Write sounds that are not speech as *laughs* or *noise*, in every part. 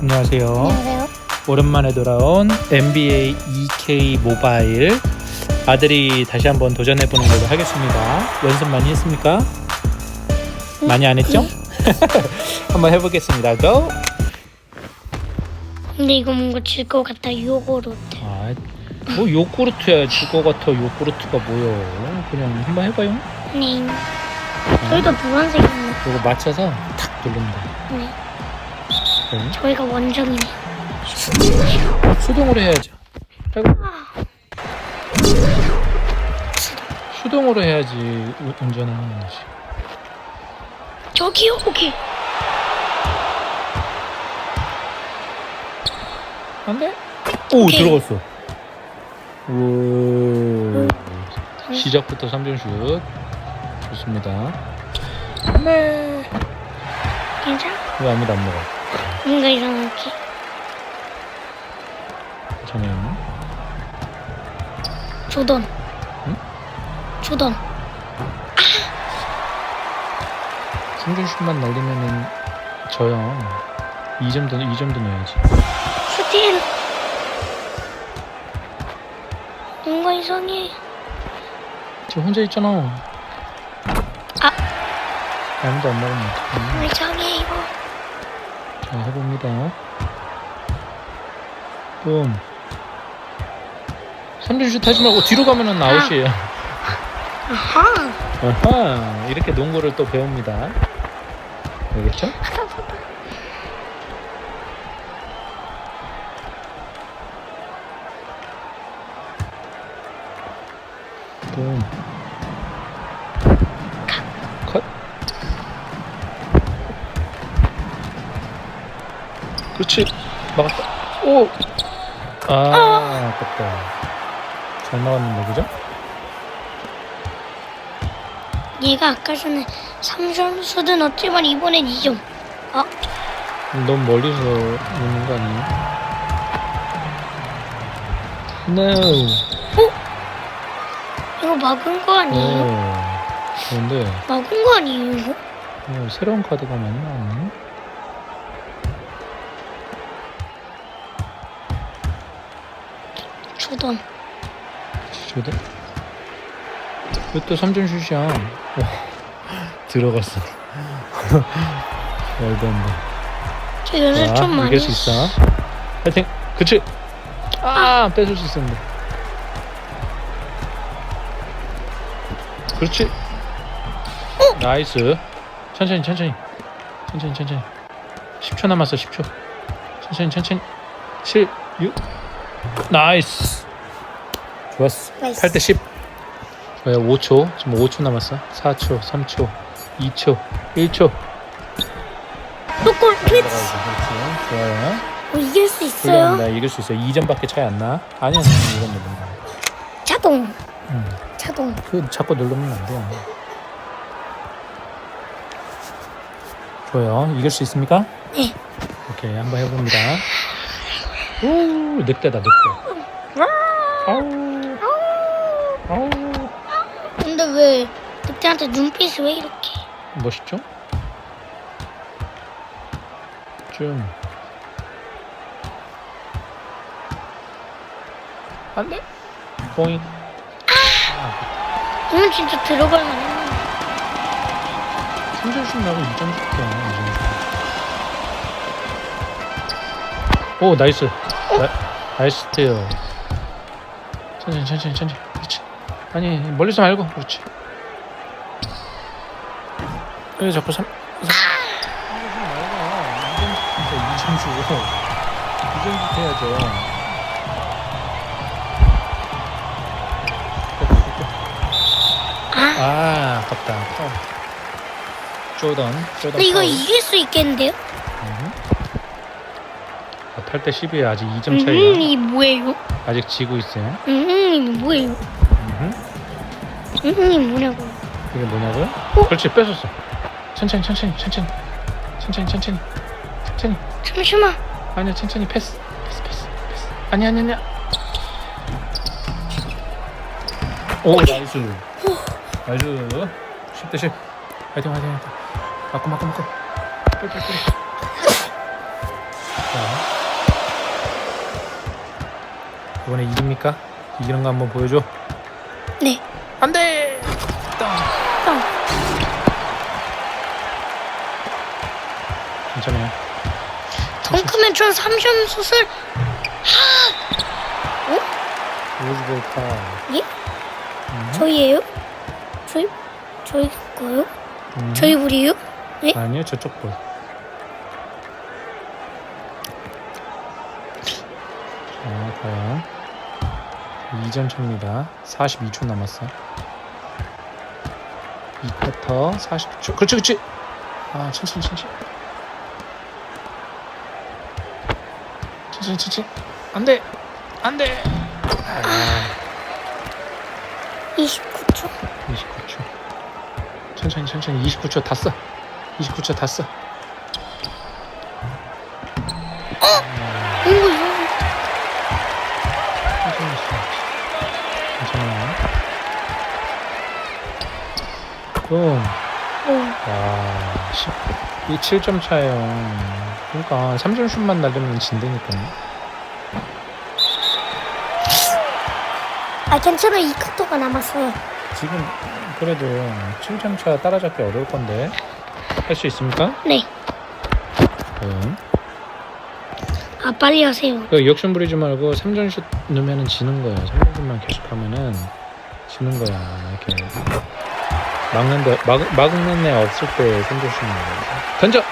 안녕하세요. 안녕하세요. 오랜만에 돌아온 NBA 2K 모바일 아들이 다시 한번 도전해 보는 걸로 하겠습니다. 연습 많이 했습니까? 많이 안 했죠? *laughs* 한번 해보겠습니다. Go. 근데 이거 뭔가 질 것 같아. 요거르트. 아, 뭐 요구르트야 줄것 같아. 요구르트가 뭐요? 그냥 한번 해봐요. 네. 저희도 노란색 있네. 이거 맞춰서 탁 돼. 네. 네. 저희가 원정이네. 수동으로 해야죠. 아이고. 수동으로 해야지 우- 운전하는 거지. 저기요. 오케이. 안 돼? 오 오케이. 들어갔어. 오 시작부터 3점 슛 좋습니다. 네. 괜찮아? 왜 아무도 안 먹어? 뭔가 이상하게. 괜찮아요. 조던. 응? 조던. 3점 슛만 날리면은 져요. 2점도 2점도 넣어야지. 슈팅. 뭔가 이상해. 지금 혼자 있잖아. 아. 아무도 안 먹으면 어떡해. 뭔가 이상해 이거. 자 해봅니다. 뿜. 3점 슛 하지 말고 뒤로 가면은 아웃이에요. 아하. 아하, 이렇게 농구를 또 배웁니다. 알겠죠? 붐. 그렇지. 막았다. 오! 아, 아깝다. 잘 나왔는데, 그죠? 얘가 아까 전에 3점 슛은 없지만 이번엔 2점. 아, 너무 멀리서 오는 거 아니에요? No. 이거 막은 거 아니에요? 오. 좋은데 막은 거 아니에요 이거? 어, 새로운 카드가 많이 나왔네. 조던. 저도. 이것도 3점 슛이야. 와, 들어갔어. *laughs* 말도 안 돼. 저 연습 자, 좀 많이 이길 수 있어. 파이팅. 그치. 아, 뺏을 수 있었는데. 그렇지. 나이스. 천천히, 천천히. 천천히, 천천히. 10초 남았어, 10초. 천천히, 천천히. 7, 6. 나이스. 좋았어. 나이스. 8대 10. 좋아요. 5초. 지금 5초 남았어. 4초, 3초, 2초, 1초. 또골 그렇지. 그렇지. 좋아요. 어, 이길 수 있어요? 훌륭합니다. 이길 수 있어요. 2점밖에 차이 안 나. 아니야, 이건 누른다. 자동. 응. 자동. 그 자꾸 누르면 안 돼요. 좋아요. 이길 수 있습니까? 네. 오케이, 한번 해봅니다. 오, 늑대다, 늑대. 아우, 근데 왜 늑대한테 눈빛이 왜 이렇게? 멋있죠? 좀. 안 돼. 봉이. 이건 진짜 들어갈 만했는데. 3점씩 나고 2점 줄게요. 오, 나이스. 나, 나이스 스테어. 천천히, 천천히, 천천히. 아니, 멀리서 말고. 그렇지. 왜 자꾸 3, 3. 2점 주고. 2점 줄 해야죠. 아, 아, 아깝다. 파울. 쪼던, 쪼던. 근데 이거 파울. 이길 수 있겠는데요? 음. 8대 10이에 아직 2점 음, 차이야. 이 뭐예요? 아직 지고 있어요. 음, 이 뭐예요? 이게 뭐냐고. 그게 뭐냐고요? 어? 그렇지 뺏었어. 천천히 천천히 천천히 천천히 천천히 천천히. 잠시만. 아니야 천천히 패스 패스 패스 패스. 아니야 아니야 아니야. 오 어? 나이스 나이스 10대 10 화이팅 화이팅 화이팅 맞고 맞고 맞고 빨리 빨리 자 이번에 이깁니까? 이기는 거 한번 보여줘 네. 괜찮아요. 덩크맨 저 3점 슛을 로즈볼타. 예? 저희예요? 저희 저희 거요? 음. 저희 불이요? 네? 아니요 저쪽 볼. 자 과연 2점 차입니다. 42초 남았어. 2쿼터 40초. 그렇지 그렇지. 아 천천히 천천히. 천천히 천천히. 안돼 안돼. 아 29초. 29초. 천천히 천천히 29초 다 써. 29초 다 써. 이거 이거 천천히 써. 괜찮아요. 붐. 오. 와, 10, 이 7점 차예요. 그러니까 3점 슛만 날리면 진다니까요. 아 괜찮아 이 카토가 남았어요. 지금 그래도 7점 차 따라잡기 어려울 건데 할 수 있습니까? 네. 과연? 아 빨리 하세요. 그 역순 부리지 말고 3점 슛 넣으면 지는 거예요. 3점 슛만 계속 하면은 지는 거야. 이렇게 막는 데 막, 막는 애 없을 때 3점 슛 넣는 거야. 던져.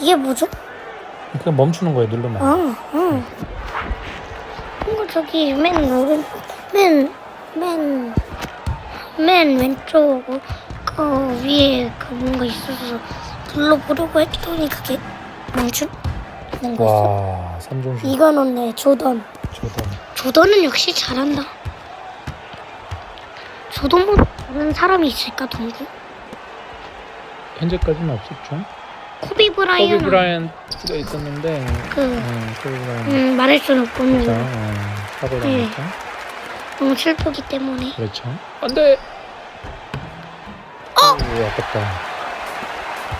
이게 뭐죠? 그냥 멈추는 거예요. 누르면. 아, 아. 이거 저기 맨 오른 맨 맨 맨 왼쪽 그 위에 그 뭔가 있어서 눌러보려고 했더니 그게 멈추는 거였어. 와, 3점 슛. 이거 넣네 조던. 조던. 조던은 역시 잘한다. 조던보다 다른 사람이 있을까 동구? 현재까지는 없었죠. 코비 브라이언. 코비 브라이언트가 있었는데, 그 네, 코비 브라이언트. 음, 말할 수는 없군요. 그렇죠. 네, 사고 네. 나니까. 너무 슬프기 때문에. 그렇죠. 안 돼! 어! 오, 아깝다.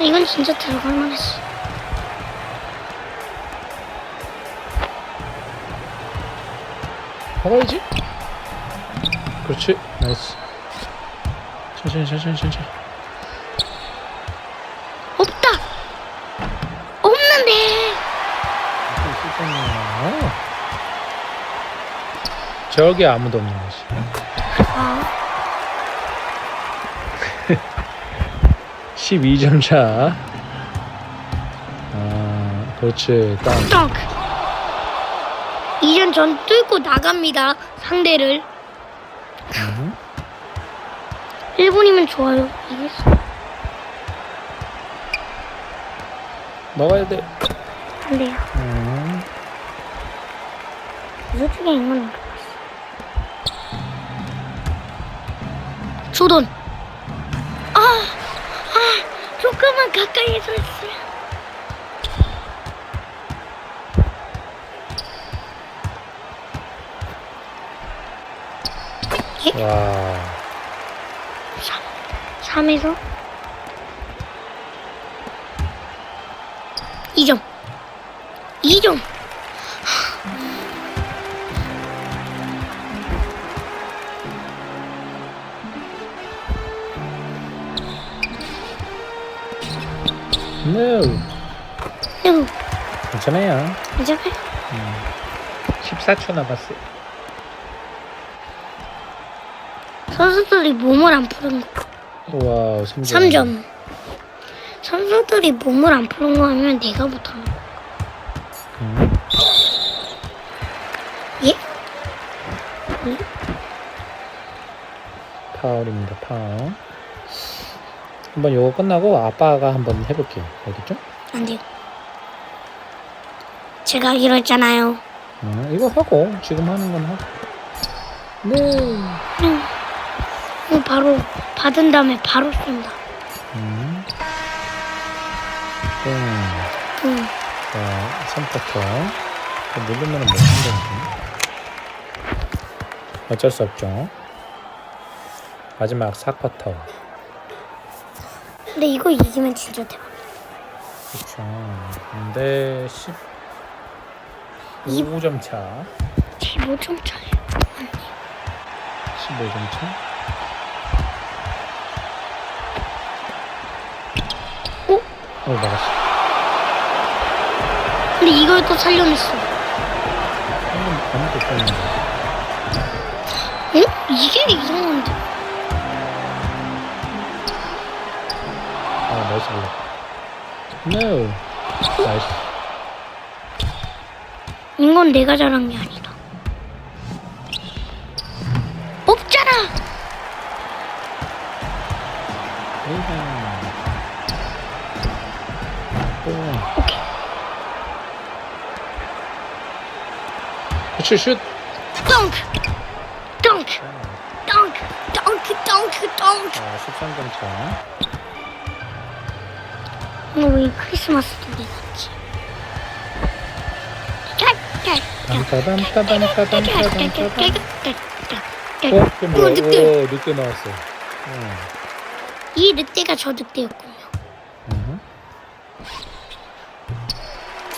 이건 진짜 들어갈 만했어. 가봐야지. 그렇지. 나이스. 천천히, 천천히, 천천히. 없다. 없는데. 거네요. 저기 아무도 없는 것이. 아, *laughs* 12점 차. 아, 그렇지. 땅. 덩크. 이전 전 뚫고 나갑니다. 상대를. 1분이면 좋아요. 이겼어. 먹어야 돼. 안 돼요. 음. 솔직히 이건 어려웠어. 조던. 아, 아, 조금만 가까이서 했어요. 와. 3에서 2점 2점 No. 아이고 괜찮아요. 괜찮아요 14초 남았어요. 선수들이 몸을 안 푸는 거 와우, 3점. 3점 선수들이 몸을 안 푸는 거 하면 내가 못하는 거 음. 예? 파울입니다, 파울. 한번 요거 끝나고 아빠가 한번 해볼게요. 알겠죠? 안 돼요 제가 하기로 했잖아요 음, 이거 하고, 지금 하는 건 하고. 네. 어, 바로 받은 다음에 바로 쏜다 음. 음. 응. 자, 3쿼터. 누르면 못 한다는데. 어쩔 수 없죠. 마지막 4쿼터. 근데 이거 이기면 진짜 대박. 그렇죠. 근데 15점 차. 15점 차이. 15점 차. 어, 막았어. 근데 이걸 또 살려냈어. 방금 아무것도 없었는데. 응? 이게 이상한데. 아, 나이스 블록. No. 나이스. 이건 내가 잘한 게 아니다. 없잖아. 에이하. 또. 오케이. 슛, 슛. 덩크. 덩크. 덩크. 덩크. 덩크. 덩크. 자, 13점 차. 이거 왜 크리스마스 때 같지? 어? 그 뭐야? 어. 오, 나왔어. 어. 이 늑대가 저 늑대였군요.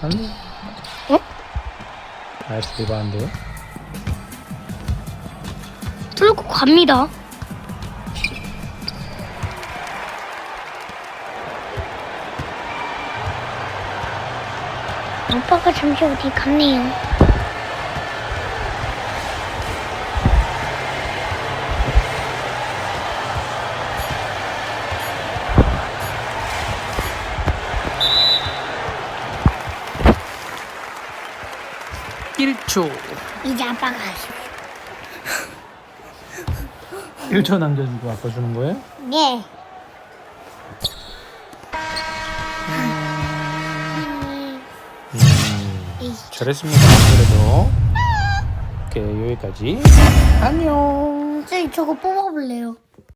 안 돼. 어? 나이스 리바운드. 뚫고 갑니다. 아빠가 잠시 어디 갔네요. 이제 아빠가 가시. 1초 남겨주고 아까 주는 거예요? 네. 음, 잘했습니다. 그래도. 오케이, 여기까지. 안녕. 선생님 저거 뽑아볼래요.